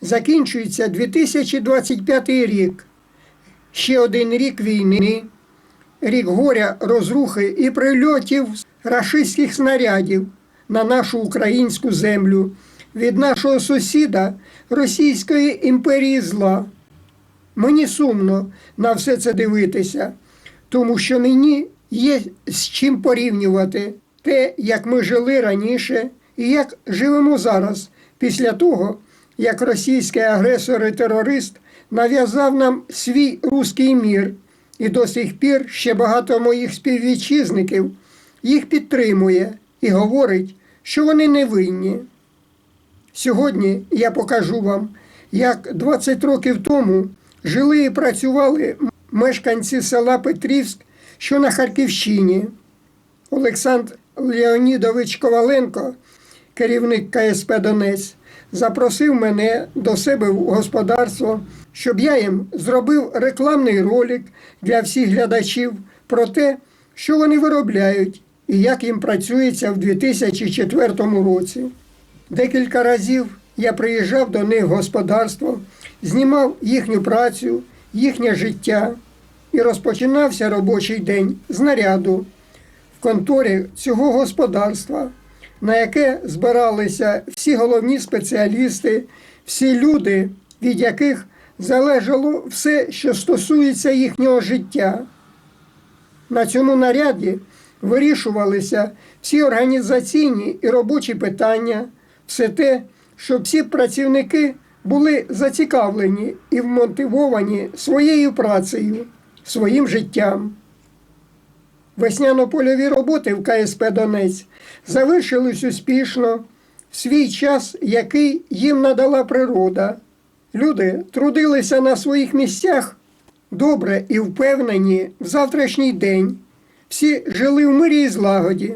Закінчується 2025 рік. Ще один рік війни, рік горя, розрухи і прильотів рашистських снарядів на нашу українську землю від нашого сусіда Російської імперії зла. Мені сумно на все це дивитися, тому що мені є з чим порівнювати те, як ми жили раніше, і як живемо зараз, після того, як російський агресор і терорист нав'язав нам свій руський мір, і до сих пір ще багато моїх співвітчизників їх підтримує і говорить, що вони не винні. Сьогодні я покажу вам, як 20 років тому жили і працювали мешканці села Петрівськ, що на Харківщині. Олександр Леонідович Коваленко, керівник КСП Донець, запросив мене до себе в господарство, щоб я їм зробив рекламний ролик для всіх глядачів про те, що вони виробляють і як їм працюється в 2004 році. Декілька разів я приїжджав до них в господарство, знімав їхню працю, їхнє життя і розпочинався робочий день з наряду в конторі цього господарства, на яке збиралися всі головні спеціалісти, всі люди, від яких залежало все, що стосується їхнього життя. На цьому наряді вирішувалися всі організаційні і робочі питання, все те, щоб всі працівники були зацікавлені і вмотивовані своєю працею, своїм життям. Весняно-польові роботи в КСП Донець завершились успішно в свій час, який їм надала природа. Люди трудилися на своїх місцях добре і впевнені в завтрашній день. Всі жили в мирі і злагоді.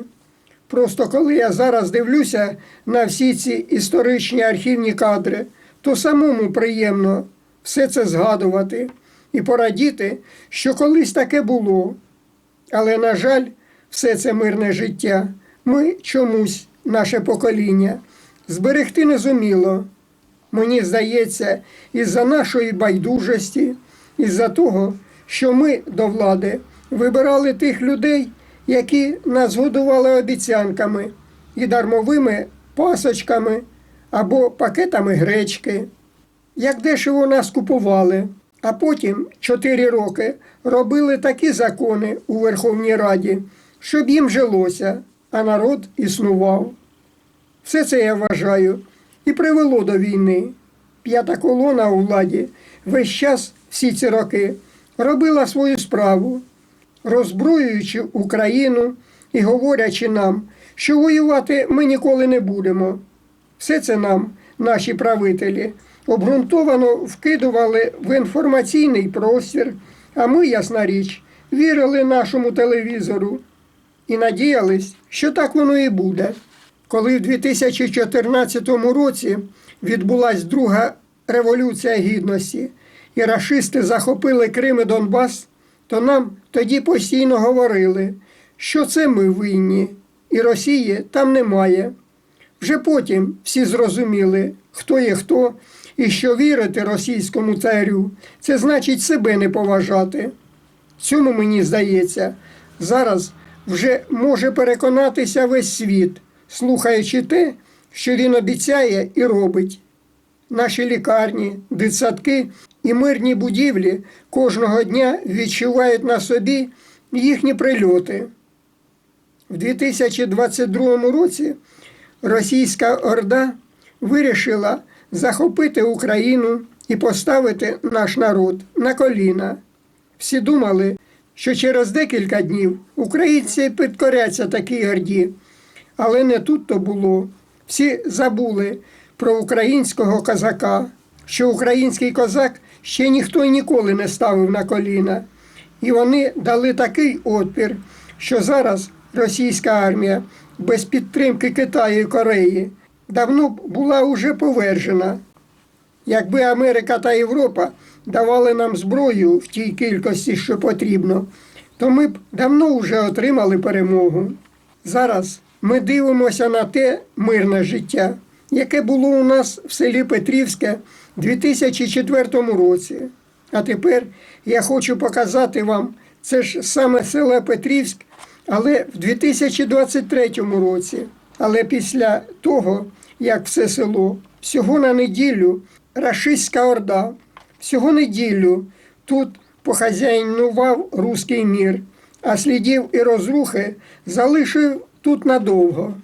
Просто коли я зараз дивлюся на всі ці історичні архівні кадри, то самому приємно все це згадувати і порадіти, що колись таке було. Але, на жаль, все це мирне життя ми чомусь, наше покоління, зберегти не зуміло. Мені здається, із-за нашої байдужості, із-за того, що ми до влади вибирали тих людей, які нас годували обіцянками і дармовими пасочками або пакетами гречки. Як дешево нас купували, а потім чотири роки робили такі закони у Верховній Раді, щоб їм жилося, а народ існував. Все це я вважаю і привело до війни. П'ята колона у владі весь час всі ці роки робила свою справу, роззброюючи Україну і говорячи нам, що воювати ми ніколи не будемо. Все це нам, наші правителі, обґрунтовано вкидували в інформаційний простір, а ми, ясна річ, вірили нашому телевізору і надіялись, що так воно і буде. Коли в 2014 році відбулась друга революція гідності, і рашисти захопили Крим і Донбас, то нам тоді постійно говорили, що це ми винні, і Росії там немає. Вже потім всі зрозуміли, хто є хто, і що вірити російському царю це значить себе не поважати. Цьому мені здається, зараз вже може переконатися весь світ, слухаючи те, що він обіцяє і робить. Наші лікарні, дитсадки і мирні будівлі кожного дня відчувають на собі їхні прильоти. В 2022 році російська орда вирішила захопити Україну і поставити наш народ на коліна. Всі думали, що через декілька днів українці підкоряться такій орді, але не тут то було. Всі забули про українського козака, що український козак ще ніхто й ніколи не ставив на коліна. І вони дали такий отпір, що зараз російська армія без підтримки Китаю і Кореї давно була уже повержена. Якби Америка та Європа давали нам зброю в тій кількості, що потрібно, то ми б давно вже отримали перемогу. Зараз ми дивимося на те мирне життя, яке було у нас в селі Петрівське у 2004 році. А тепер я хочу показати вам це ж саме село Петрівськ, але в 2023 році. Але після того, як все село, всього на неділю рашистська орда, всього неділю тут похазяйнував руський мір, а слідів і розрухи залишив тут надовго.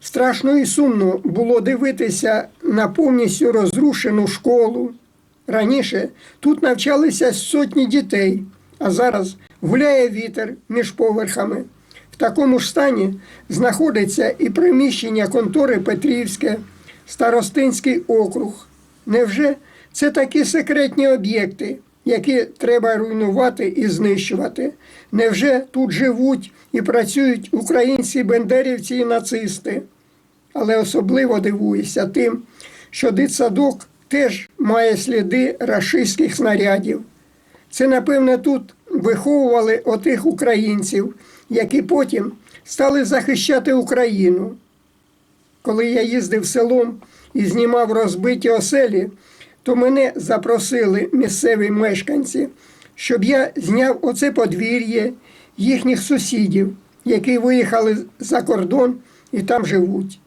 Страшно і сумно було дивитися на повністю розрушену школу. Раніше тут навчалися сотні дітей, а зараз гуляє вітер між поверхами. В такому ж стані знаходиться і приміщення контори Петрівське, Старостинський округ. Невже це такі секретні об'єкти, які треба руйнувати і знищувати? Невже тут живуть і працюють українські бендерівці і нацисти? Але особливо дивуюся тим, що дитсадок теж має сліди рашистських снарядів. Це, напевне, тут виховували отих українців, які потім стали захищати Україну. Коли я їздив селом і знімав розбиті оселі, то мене запросили місцеві мешканці, щоб я зняв оце подвір'я їхніх сусідів, які виїхали за кордон і там живуть.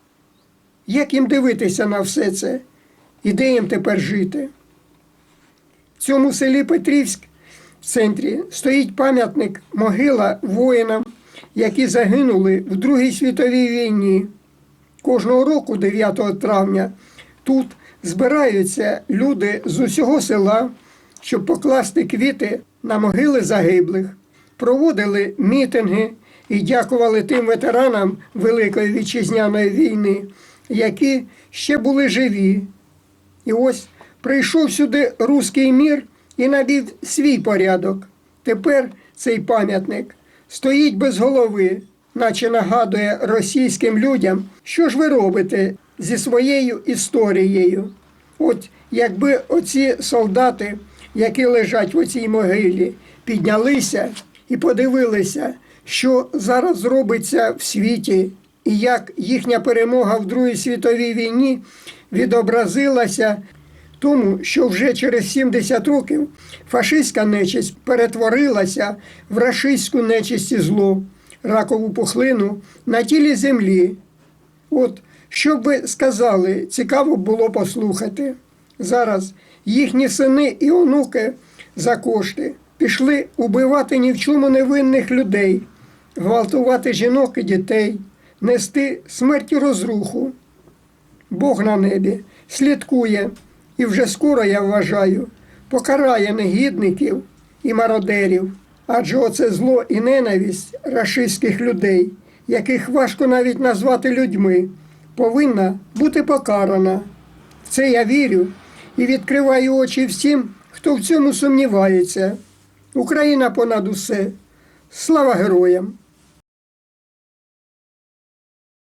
Як їм дивитися на все це? І де їм тепер жити? В цьому селі Петрівськ центрі стоїть пам'ятник могила воїнам, які загинули в Другій світовій війні. Кожного року, 9 травня, тут збираються люди з усього села, щоб покласти квіти на могили загиблих, проводили мітинги і дякували тим ветеранам Великої вітчизняної війни, які ще були живі. І ось прийшов сюди руський мір і навів свій порядок. Тепер цей пам'ятник стоїть без голови, наче нагадує російським людям, що ж ви робите зі своєю історією. От якби оці солдати, які лежать в оцій могилі, піднялися і подивилися, що зараз робиться в світі, і як їхня перемога в Другій світовій війні відобразилася тому, що вже через 70 років фашистська нечисть перетворилася в рашистську нечисть і зло, ракову пухлину на тілі землі. От, що б ви сказали, цікаво було послухати. Зараз їхні сини і онуки за кошти пішли убивати ні в чому невинних людей, гвалтувати жінок і дітей, нести смерть і розруху. Бог на небі слідкує, і вже скоро, я вважаю, покарає негідників і мародерів. Адже оце зло і ненависть рашистських людей, яких важко навіть назвати людьми, повинна бути покарана. В це я вірю і відкриваю очі всім, хто в цьому сумнівається. Україна понад усе. Слава героям!